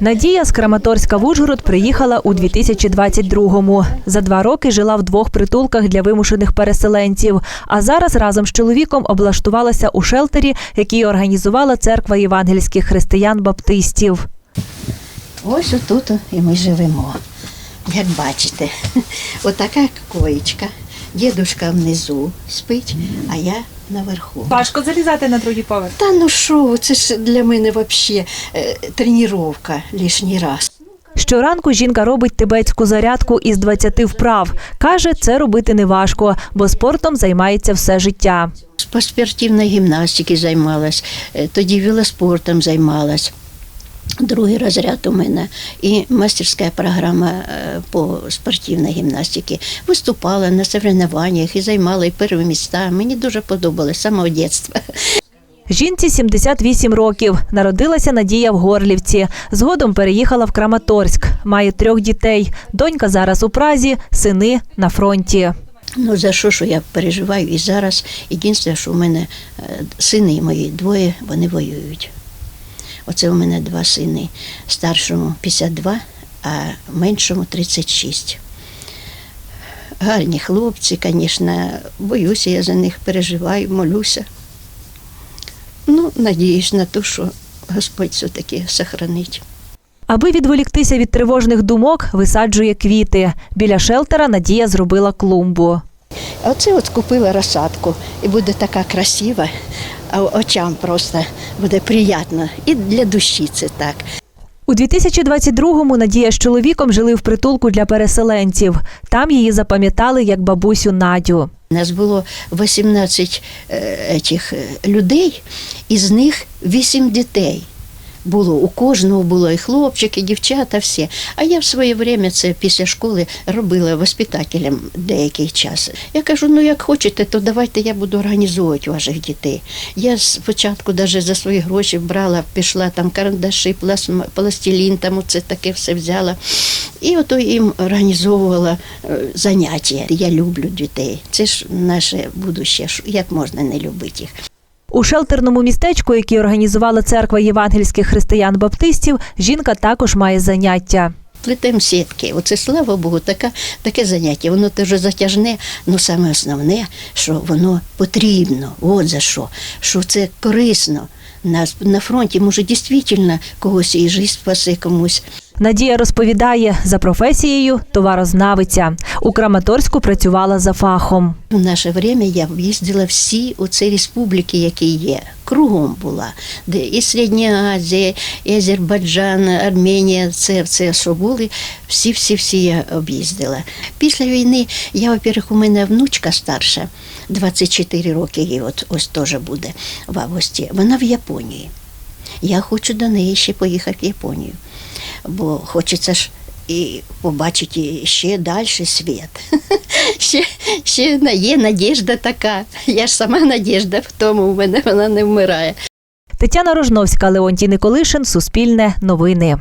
Надія з Краматорська в Ужгород приїхала у 2022-му. За два роки жила в двох притулках для вимушених переселенців. А зараз разом з чоловіком облаштувалася у шелтері, який організувала церква євангельських християн-баптистів. Ось отут і ми живемо. Як бачите, отака коїчка. Дідушка внизу спить, а я наверху. Важко залізати на другий поверх. Та ну що, це ж для мене взагалі тренування лишній раз. Щоранку жінка робить тибетську зарядку із 20 вправ. Каже, це робити не важко, бо спортом займається все життя. По спортивній гімнастиці займалась, е, тоді велоспортом займалась. Другий розряд у мене і мастерська програма е, по спортивній гімнастиці. Виступала на соревнованнях і займала і перші міста. Мені дуже подобалось самого дитинства. Жінці 78 років. Народилася Надія в Горлівці. Згодом переїхала в Краматорськ. Має трьох дітей. Донька зараз у Празі, сини на фронті. Ну за що, що я переживаю і зараз. Єдине, що у мене е, сини мої двоє, вони воюють. Оце у мене два сини. Старшому 52, а меншому 36. Гарні хлопці, звісно, боюся я за них, переживаю, молюся. Ну, надіюсь на те, що Господь все-таки сохранить. Аби відволіктися від тривожних думок, висаджує квіти. Біля шелтера Надія зробила клумбу. Оце от купила розсадку і буде така красива, очам просто буде приємно. І для душі це так. У 2022-му Надія з чоловіком жили в притулку для переселенців. Там її запам'ятали як бабусю Надю. Нас було 18 е, етих, е, людей, із них 8 дітей. Було у кожного було і хлопчики, і дівчата, всі. А я в своє время це після школи робила воспитателем деякий час. Я кажу: ну як хочете, то давайте я буду організовувати ваших дітей. Я спочатку навіть за свої гроші брала, пішла там карандаші, пластилін, там оце таке все взяла. І ото їм організовувала е, заняття. Я люблю дітей. Це ж наше будуще. Як можна не любити їх? У шелтерному містечку, який організувала церква євангельських християн-баптистів, жінка також має заняття. Плетем сітки. Оце слава Богу, така, таке заняття. Воно дуже затяжне, але саме основне, що воно потрібно. От за що. Що це корисно. На, на фронті може дійсно когось і життя спасе комусь. Надія розповідає, за професією товарознавиця. У Краматорську працювала за фахом. В наше время я об'їздила всі оці республіки, які є. Кругом була, де і Середня Азія, і Азербайджан, Арменія, це, це що всі-всі-всі я об'їздила. Після війни я, во-первых, у мене внучка старша, 24 роки, їй от ось теж буде в августі. Вона в Японії. Я хочу до неї ще поїхати в Японію, бо хочеться ж і побачити ще далі світ. Ще, ще є надіжда така. Я ж сама надіжда в тому, в мене вона не вмирає. Тетяна Рожновська, Леонтій Николишин, Суспільне, Новини.